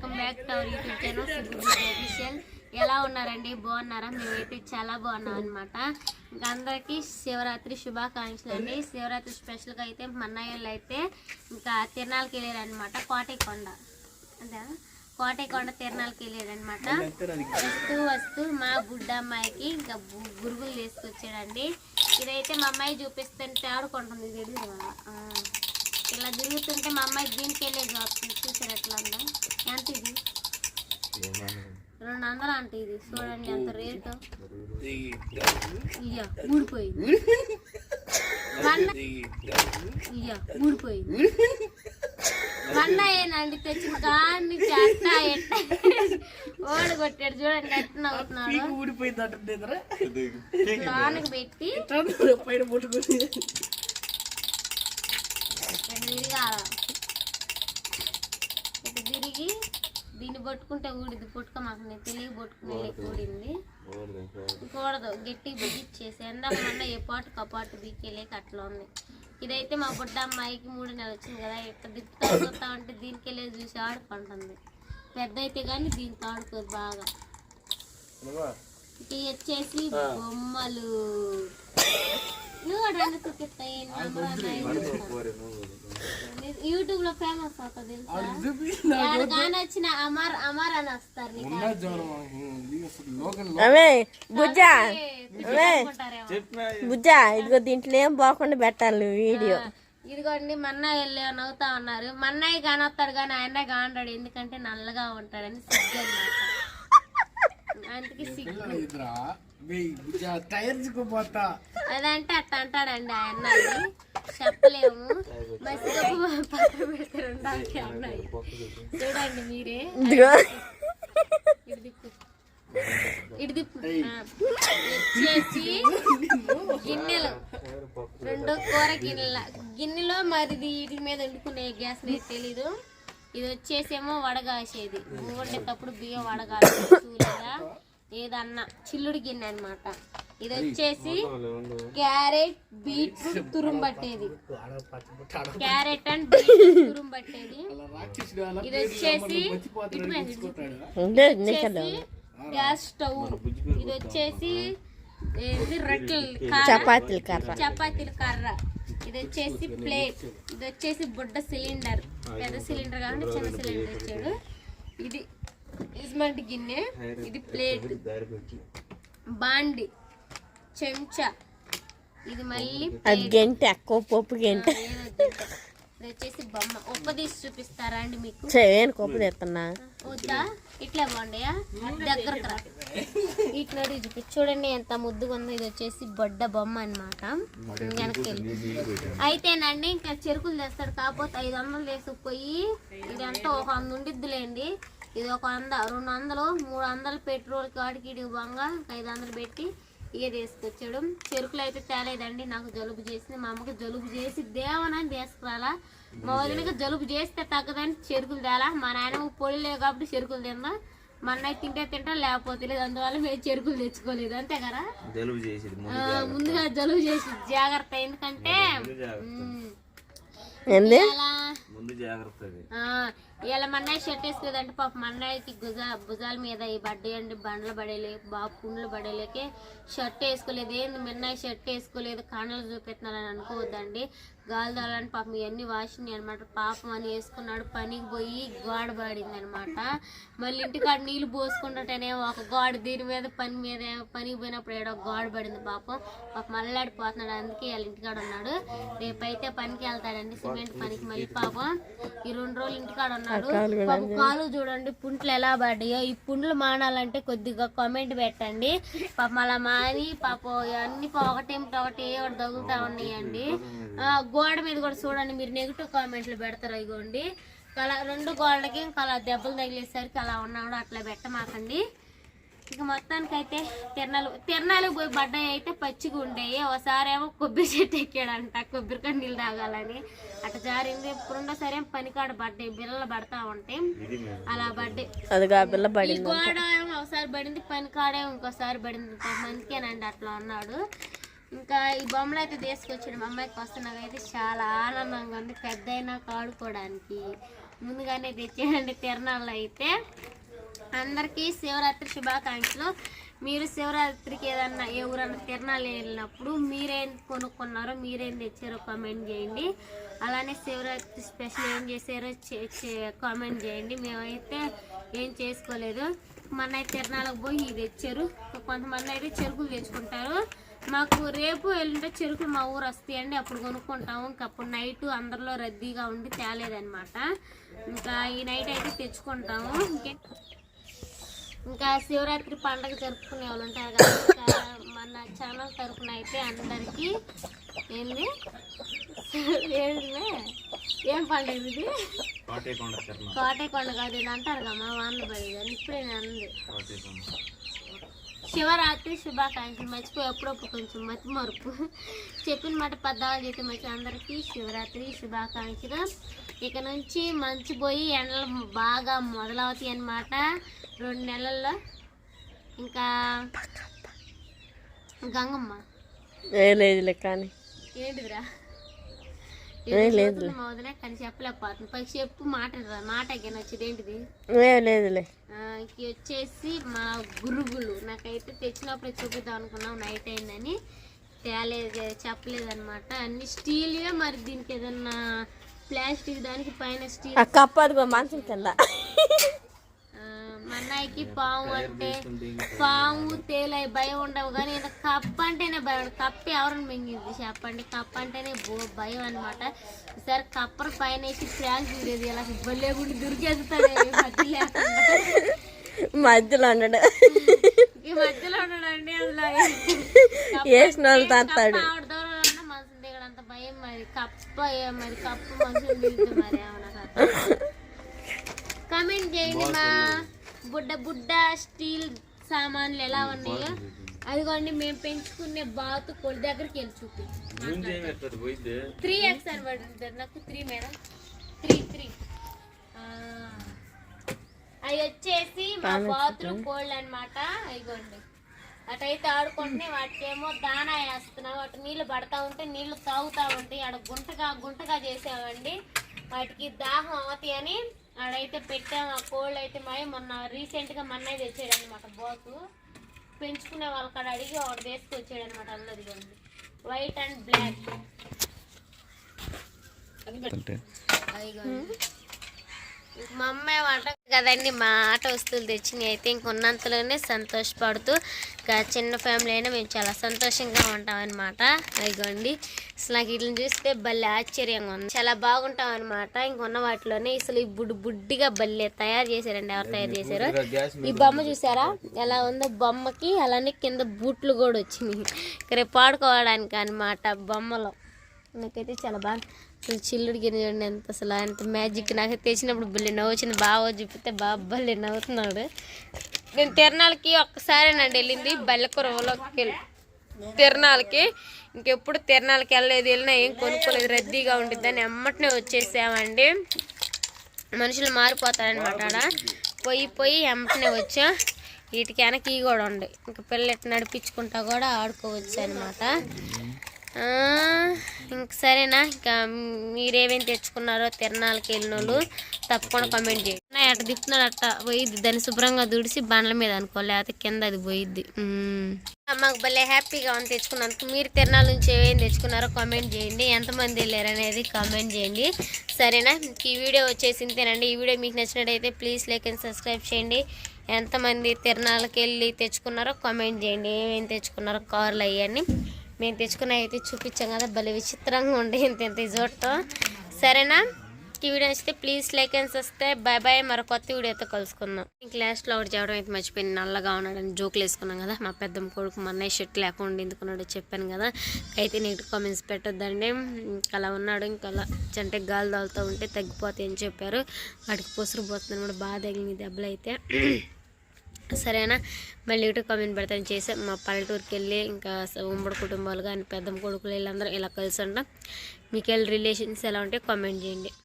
Welcome back to our YouTube channel. Official. ఎలా ఉన్నారండి? బాగున్నారా? మేమైతే చాలా బాగున్నాం అనమాట ఇంకా అందరికీ శివరాత్రి శుభాకాంక్షలు అండి. శివరాత్రి స్పెషల్గా అయితే మన్నయ్యలు అయితే ఇంకా తిరణాలకి వెళ్ళారనమాట కోటైకొండ. అదే? కోటైకొండ తిరణాలకి వెళ్ళారనమాట వస్తూ వస్తూ మా బుడ్డమ్మాయికి ఇంకా గురుగులు తీసుకొచ్చాడండి. ఇదైతే మా అమ్మాయి చూపిస్తుంటే ఆడుకుంటుంది. తెలియదు ఇలా తిరుగుతుంటే మా అమ్మాయి దీనికి వెళ్ళే జాబ్ చూసారు ఎట్లా ఉందో ఎంత ఇది? రెండు వందలు అంటే ఇది. చూడండి ఎంత రేటు. ఇయ్య ఊడిపోయింది. ఇయ్య ఊడిపోయింది. మన్న ఏనండి తెచ్చిన కాన్ని చెట్ట ఎట్ట ఓడి కొట్టాడు చూడండి ఎట్ట నవ్వుతున్నాడు. ఊడిపోయింది అంటుందేదరా లోనకి పెట్టి పైన ముట్టుకుని. తిరగాల ఇటు తిరిగి దీన్ని పట్టుకుంటే ఊడిది పుట్టుక మాకు నేను తెలియ పట్టుకునే ఊడింది. కూడదు గట్టి బిగించేసి ఎందాక మొన్న ఏ పాటు కపాటు బీకెళ్ళేకి అట్లా ఉంది. ఇదైతే మా బుడ్డ అమ్మాయికి మూడు నెలలు వచ్చింది కదా ఇట్లా దిక్కుతా చూస్తా ఉంటే దీనికి వెళ్ళి చూసి ఆడుకుంటుంది. పెద్ద అయితే కానీ దీంతో ఆడుకోదు బాగా. ఇక వచ్చేసి బొమ్మలు. యూట్యూబ్లో ఫేమస్ అవుతుంది వచ్చిన అమర్ అమర్ అని వస్తారు బుజ్జా. బుజ్జా ఇదిగో దీంట్లో ఏం పోకుండా పెట్టాలి నువ్వు వీడియో. ఇదిగోండి మన్నయ్య వెళ్ళి నవ్వుతా ఉన్నారు. మన్నయ్య కానొస్తాడు కానీ ఆయన కాంటాడు ఎందుకంటే నల్లగా ఉంటాడని సిగ్గు అందుకే సిగ్గు. పోతా. అదంటే అట్ట అంటాడండి ఆ అన్నది చెప్పలేము. మసిగా పక్కన పెడితే ఉండాలి అన్నది చూడండి మీరే. ఆ. వచ్చేసి గిన్నెలు. రెండు కూర గిన్నెల. గిన్నెలో మరి ఇది వీటి మీద వండుకునే గ్యాస్ మీద తెలీదు. ఇది వచ్చేసేమో వడగాసేది. వండేటప్పుడు బియ్యం వడగాలి. లేదా ఏదన్నా చిల్లుడి గిన్నె అన్నమాట. ఇది వచ్చేసి క్యారెట్ బీట్రూట్ తురుము పట్టేది క్యారెట్ అండ్ బీట్రూట్ తురుము పట్టేది ఇది వచ్చేసి గ్యాస్ స్టవ్. ఇది వచ్చేసి చపాతీలు కర్ర. చపాతీల కర్ర. ఇది వచ్చేసి ప్లేట్. ఇది వచ్చేసి బుడ్డ సిలిండర్. పెద్ద సిలిండర్ కాకుండా చిన్న సిలిండర్ ఇచ్చాడు. ఇది ఇస్మంటి గిన్నె ఇది ప్లేట్. బాండి చెంచా. ఇది మళ్ళీ అది గెంట ఎక్కువ పప్పు గెంట. ఇది వచ్చేసి బొమ్మ ఉప్ప తీసి చూపిస్తారా అండి మీకు? చేయను కొప్పు తెస్తున్నా వద్దా? ఇట్లా బాగుండయా? దగ్గరకు రా ఇట్లా చూపి చూడండి ఎంత ముద్దుగా ఉందో ఇది వచ్చేసి బొడ్డ బొమ్మ అనమాట వెనక్కి అయితేనండి ఇంకా చెరుకులు తెస్తాడు కాకపోతే ఐదు వందలు తీసుకుపోయి ఇదంతా ఒక వంద ఉండిద్దిలేండి. ఇది ఒక వంద రెండు వందలు మూడు వందలు పెట్రోల్ కాడికి ఇడికి బంగా ఐదు వందలు పెట్టి ఇక తీసుకొచ్చాడు. చెరుకులు అయితే తేలేదండి నాకు జలుబు చేసింది. మా అమ్మకి జలుబు చేసి దేవనని తీసుకురాలా. మా వదినకి జలుబు చేస్తే తగ్గదని చెరుకులు తేలా. మా నాయన పొడి లేవు కాబట్టి చెరుకులు తిందా. మా అన్నయ్య తింటే తింటా లేకపోతే లేదు. అందువల్ల మేము చెరుకులు తెచ్చుకోలేదు. అంతే కదా? జలుబు ముందుగా జలుబు చేసి జాగ్రత్త ఎందుకంటే ముందు జాగ్రత్త. ఇలా ఆ, మన్నయ్య షర్ట్ వేసుకోదంటే పాప మన్నయ్యకి గుజా భుజాల మీద ఈ బడ్డీ అండి బండ్లు పడేలే బాబు పుండ్లు పడేలేకే షర్ట్ వేసుకోలేదు. ఏంది మిన్నయ్య షర్ట్ వేసుకోలేదు కాండలు చూపెట్టినారని అనుకోవద్దండి. గాలి తోలని పాపం ఇవన్నీ వాసినాయి అనమాట పాపం అని వేసుకున్నాడు పనికి పోయి గోడ పడింది అనమాట మళ్ళీ ఇంటికాడ నీళ్ళు పోసుకుంటుంటేనే ఒక గోడ దీని మీద పని మీద పనికి పోయినప్పుడు ఏడో గోడ పడింది పాపం. పాపం మళ్ళాడిపోతున్నాడు అందుకే వాళ్ళ ఇంటికాడ ఉన్నాడు. రేపైతే పనికి వెళ్తాడండి సిమెంట్ పనికి మళ్ళీ పాపం. ఈ రెండు రోజులు ఇంటికాడ ఉన్నాడు పాపం కాలు చూడండి పుంట్లు ఎలా పడ్డాయో. ఈ పుండ్లు మానాలంటే కొద్దిగా కామెంట్ పెట్టండి. పాపం అలా మాని పాపం అన్ని ఒకటేమిటి ఒకటి ఒకటి తగులుతా ఉన్నాయండి ఆ, గోడ మీద కూడా చూడండి మీరు నెగిటివ్ కామెంట్లు పెడతారు ఇగోండి. కల రెండు గోడలకి ఇంకా అలా దెబ్బలు తగిలేసరికి అలా ఉన్నాడు అట్లా పెట్టమాకండి. ఇక మొత్తానికి అయితే తిరణాలు తిరణాలు పోయి పడ్డాయి అయితే పచ్చిగా ఉండేవి ఒకసారి ఏమో కొబ్బరి చెట్టు ఎక్కాడంట కొబ్బరికాయ నీళ్ళు తాగాలని. అట్లా జారింది. రెండోసారి ఏమో పనికాడ పడ్డాయి. బిల్లలు పడతా ఉంటాయి. అలా పడ్డాయి. ఈ గోడ ఏమో ఒకసారి పడింది. పని కాడే ఇంకోసారి పడింది. మంచికేనండి అట్లా అన్నాడు ఇంకా ఈ బొమ్మలు అయితే తీసుకొచ్చాడు. మా అమ్మాయికి వస్తున్నాక అయితే చాలా ఆనందంగా ఉంది. పెద్ద ఆడుకోవడానికి. ముందుగానే తెచ్చేయండి తిరణాలు అయితే. అందరికీ శివరాత్రి శుభాకాంక్షలు. మీరు శివరాత్రికి ఏదన్నా ఎవరన్నా తిరణాలు వెళ్ళినప్పుడు మీరేం కొనుక్కున్నారో మీరేం తెచ్చారో కామెంట్ చేయండి. అలానే శివరాత్రి స్పెషల్ ఏం చేశారో చే- చే- కామెంట్ చేయండి. మేమైతే ఏం చేసుకోలేదు. మన అయితే తిరణాలకు పోయి ఇది తెచ్చారు. కొంతమంది అయితే చెరుకులు తెచ్చుకుంటారు. మాకు రేపు వెళ్ళింటే చెరుకులు మా ఊరు వస్తాయండి. అప్పుడు కొనుక్కుంటాము. ఇంకా అప్పుడు నైట్ అందరిలో రద్దీగా ఉండి తేలేదన్నమాట. ఇంకా ఈ నైట్ అయితే తెచ్చుకుంటాము. ఇంకే ఇంకా శివరాత్రి పండగ జరుపుకునే వాళ్ళు ఉంటారు కదా మన ఛానల్ తరపున అయితే అందరికీ ఏంది? ఏం పండుగ ఇది? తిరణం కోటేకొండ కాదు ఇది అంటారు కదా మా వాన పడి అని ఇప్పుడే అంది శివరాత్రి శుభాకాంక్షలు. మర్చిపోయి ఎప్పుడప్పుడు కొంచెం మతి మరుపు చెప్పిన మాట పద్దాలు చేస్తే మంచి అందరికీ శివరాత్రి శుభాకాంక్షలు. ఇక నుంచి మంచి పోయి ఎండలు బాగా మొదలవుతాయి అన్నమాట. రెండు నెలల్లో ఇంకా గంగమ్మ. ఏ లేదులే కానీ. లేదులే మొదలే కానీ చెప్పలేకపోతుంది. పై చెప్పు మాట మాట ఎగ్గన వచ్చేది ఏంటిది? లేదులే వచ్చేసి మా గురుగులు నాకైతే తెచ్చినప్పుడు చూపిద్దాం అనుకున్నాం నైట్ అయిందని. తేలేదు చెప్పలేదు అనమాట అన్ని స్టీల్వే మరి దీనికి ఏదన్నా ప్లాస్టిక్ దానికి పైన స్టీల్. ఆ కప్పు అదిగో మంచం కింద. ఆ, అన్నయ్యకి పాము అంటే పాము తేలై భయం ఉండవు కానీ ఈయన కప్ప అంటేనే భయం ఉండదు. కప్ప ఎవరిని మింగింది చెప్పండి. కప్ప అంటేనే బో భయం అనమాట ఈసారి కప్పర పైన వేసి ఫ్రాంక్ తీరేది ఇలా బల్లే గుడి దొరికేస్తాడు మధ్యలో ఉండడు ఈ మధ్యలో ఉన్నాడండి అసలు వేసిన వాళ్ళు మనసు దిగడంత భయం మరి. కప్ప ఏ- మరి? కప్ప మనుషులు మరి ఏమన్నా కమెంట్ చేయండి మా. బుడ్డ బుడ్డ స్టీల్ సామాన్లు ఎలా ఉన్నాయో. అదిగోండి మేము పెంచుకునే బాతు కొడి దగ్గరికి వెళ్ళి చూపి. త్రీ ఎక్స్ అని పడుతుంది నాకు త్రీ మేడం. Three three. అవి వచ్చేసి మా బాత్రూమ్ కోల్డ్ అన్నమాట. అదిగోండి. అటైతే ఆడుకుంటే వాటికేమో దానా వేస్తున్నాం వాటి నీళ్ళు పడతా ఉంటే నీళ్ళు తాగుతా ఉంటాయి. ఆడ గుంటగా గుంటగా చేసామండి వాటికి దాహం అవుతాయి అని ఆడైతే పెట్టాము ఆ కోల్డ్ అయితే మాయ మొన్న రీసెంట్గా మొన్న తెచ్చాడు అనమాట బాతు పెంచుకునే వాళ్ళ కాడ అడిగి ఒకటి తీసుకొచ్చాడు అనమాట అల్లదిగోండి వైట్ అండ్ బ్లాక్ మా అమ్మాయి వంట కదండి మా ఆట వస్తువులు తెచ్చినాయి అయితే ఇంకొన్నంతలోనే సంతోషపడుతూ ఇంకా చిన్న ఫ్యామిలీ అయినా మేము చాలా సంతోషంగా ఉంటాం అనమాట అదిగోండి అసలు నాకు వీటిని చూస్తే భలే ఆశ్చర్యంగా ఉంది. చాలా బాగుంటాం అనమాట ఇంకొన్న వాటిలోనే అసలు ఈ బుడ్డు బుడ్డిగా భలే తయారు చేశారండి ఎవరు తయారు చేశారు. ఈ బొమ్మ చూసారా? ఎలా ఉందో బొమ్మకి అలానే కింద బూట్లు కూడా వచ్చినాయి. ఇక రేపు పాడుకోవడానికి అనమాట బొమ్మలో. నాకైతే చాలా బాగా అసలు చిల్లుడికి చూడండి ఎంత అసలు ఎంత మ్యాజిక్ నాకు తెచ్చినప్పుడు బుల్లి నవ్వు వచ్చింది బాగా చూపితే బాగా బల్లి నవ్వుతున్నాడు. నేను తిరణాలకి ఒక్కసారేనండి వెళ్ళింది. బల్లెకురవలోకి వెళ్ళి తిరణాలకి ఇంకెప్పుడు తిరణాలకి వెళ్ళలేదు వెళ్ళినా ఏం కొనుక్కోలేదు. రద్దీగా ఉంటుందని ఎమ్మటనే వచ్చేసామండి. మనుషులు మారిపోతారనమాట ఆడ. పోయి పోయి ఎమ్మటనే వచ్చాం. వీటికి వెనక ఈ కూడా ఉండే ఇంకా పిల్లలు నడిపించుకుంటా కూడా ఆడుకోవచ్చు అనమాట ఇంక సరేనా ఇంకా మీరేమేమి తెచ్చుకున్నారో తిరణాలకి వెళ్ళిన వాళ్ళు తప్పకుండా కమెంట్ చేయండి. నా అట్ట తిప్పుతున్నాడు అట్ట పోయిద్ది. దాన్ని శుభ్రంగా దుడిసి బండ్ల మీద అనుకో లేకపోతే కింద అది పోయిద్ది. మాకు భలే హ్యాపీగా ఉంది తెచ్చుకున్నందుకు. మీరు తిరణాల నుంచి ఏమేమి తెచ్చుకున్నారో కామెంట్ చేయండి. ఎంతమంది వెళ్ళారు అనేది కామెంట్ చేయండి. సరేనా? ఈ వీడియో వచ్చేసి ఇంతేనండి ఈ వీడియో మీకు నచ్చినట్టయితే ప్లీజ్ లైక్ అండ్ సబ్స్క్రైబ్ చేయండి. ఎంతమంది తిరణాలకి వెళ్ళి తెచ్చుకున్నారో కామెంట్ చేయండి. ఏమేమి తెచ్చుకున్నారో కార్లు అవన్నీ మేము తెచ్చుకున్న అయితే చూపించాం కదా భలే విచిత్రంగా ఉండే ఇంత ఇంత చూడటం సరేనా? ఈ వీడియో నచ్చితే please like and subscribe bye bye మరో కొత్త వీడియోతో కలుసుకుందాం. క్లాస్లో ఒకటి చెప్పడం అయితే మర్చిపోయింది నల్లగా ఉన్నాడని జోకులు వేసుకున్నాం కదా. మా పెద్దమ్మ కొడుకు మా అన్నయ్య షర్ట్ లేకుండా ఎందుకున్నాడో చెప్పాను కదా. అయితే నీకు కామెంట్స్ పెట్టొద్దండి. ఇంకా అలా ఉన్నాడు. ఇంకా అలా అంటే గాలి తాగుతూ ఉంటే తగ్గిపోతాయి అని చెప్పారు. వాడికి పొసురు పోతుంది కూడా బాగా తగిలింది దెబ్బలు అయితే సరేనా? మళ్ళీ ఇటు కామెంట్ పెడతాను. చేసే మా పల్లెటూరుకి వెళ్ళి ఇంకా ఉమ్మడి కుటుంబాలు కానీ పెద్దమ్మ కొడుకులు వీళ్ళందరూ ఇలా కలిసి ఉంటాం మీకు వెళ్ళి రిలేషన్స్ ఎలా ఉంటే కామెంట్ చేయండి.